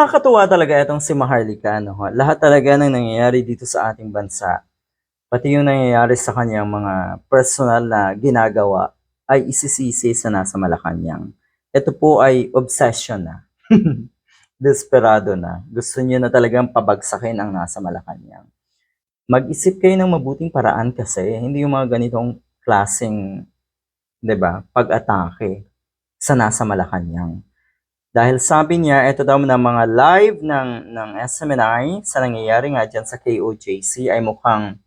Nakakatuwa talaga itong si Maharlika. No? Lahat talaga ng nangyayari dito sa ating bansa, pati yung nangyayari sa kanyang mga personal na ginagawa, ay isisisi sa nasa Malacanang. Ito po ay obsession na. Desperado na. Gusto niyo na talagang pabagsakin ang nasa Malacanang. Mag-isip kayo ng mabuting paraan kasi hindi yung mga ganitong klaseng, 'di ba, pag-atake sa nasa Malacanang. Dahil sabi niya, ito daw na mga live ng, ng SMNI sa nangyayari nga dyan sa KOJC ay mukhang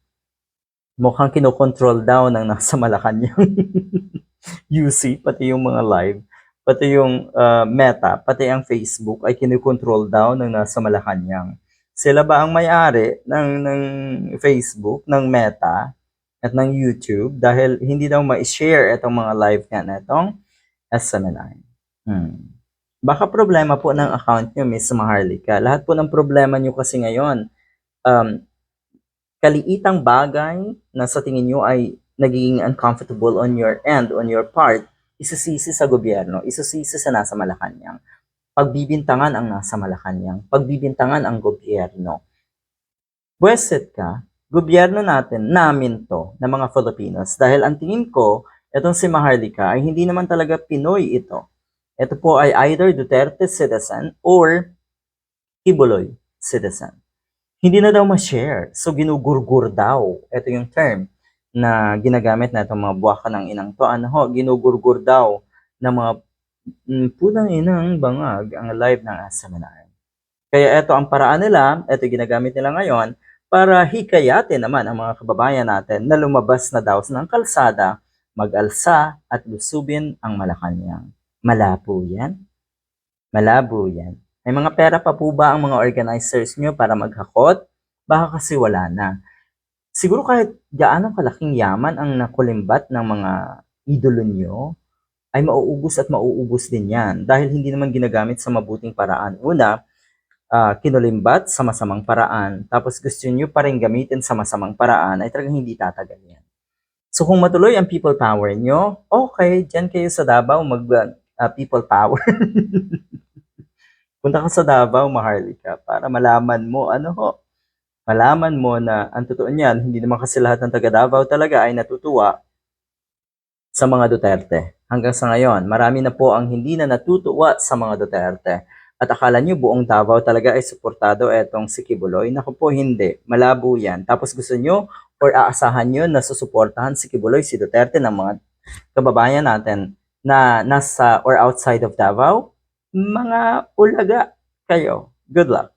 mukhang kinokontrol daw ng nasa Malacanang. UC, pati yung mga live, pati yung uh, Meta, pati ang Facebook ay kinokontrol daw ng nasa Malacanang. Sila ba ang may-ari ng, ng Facebook, ng Meta, at ng YouTube dahil hindi daw ma-share itong mga live nga na itong SMNI. Hmm. Baka problema po ng account nyo, Miss Maharlika. Lahat po ng problema nyo kasi ngayon, um, kaliitang bagay na sa tingin nyo ay nagiging uncomfortable on your end, on your part, isasisi sa gobyerno, isasisi sa nasa Malacanang. Pagbibintangan ang nasa Malacanang, pagbibintangan ang gobyerno. Pweset ka, gobyerno natin, namin to, ng mga Filipinos. Dahil ang tingin ko, itong si Maharlika ay hindi naman talaga Pinoy ito ito po ay either Duterte citizen or Kibuloy citizen. Hindi na daw ma-share. So, ginugurgur daw. Ito yung term na ginagamit na itong mga buwaka ng inang to. Ano ho, ginugurgur daw ng mga mm, punang inang bangag ang live ng seminar. Kaya ito ang paraan nila, ito ginagamit nila ngayon para hikayatin naman ang mga kababayan natin na lumabas na daw ng kalsada, mag-alsa at lusubin ang Malacanang. Malabo yan? Malabo yan. May mga pera pa po ba ang mga organizers nyo para maghakot? Baka kasi wala na. Siguro kahit gaano kalaking yaman ang nakulimbat ng mga idolo nyo, ay mauubos at mauubos din yan dahil hindi naman ginagamit sa mabuting paraan. Una, uh, kinulimbat sa masamang paraan, tapos gusto nyo pa rin gamitin sa masamang paraan, ay talagang hindi tatagal yan. So kung matuloy ang people power nyo, okay, dyan kayo sa Davao mag uh, people power. Punta ka sa Davao, Maharlika, para malaman mo, ano ho, malaman mo na ang totoo niyan, hindi naman kasi lahat ng taga Davao talaga ay natutuwa sa mga Duterte. Hanggang sa ngayon, marami na po ang hindi na natutuwa sa mga Duterte. At akala nyo buong Davao talaga ay suportado etong si Kibuloy? Naku po, hindi. Malabo yan. Tapos gusto nyo or aasahan nyo na susuportahan si Kibuloy, si Duterte ng mga kababayan natin na nasa or outside of Davao, mga ulaga kayo. Good luck.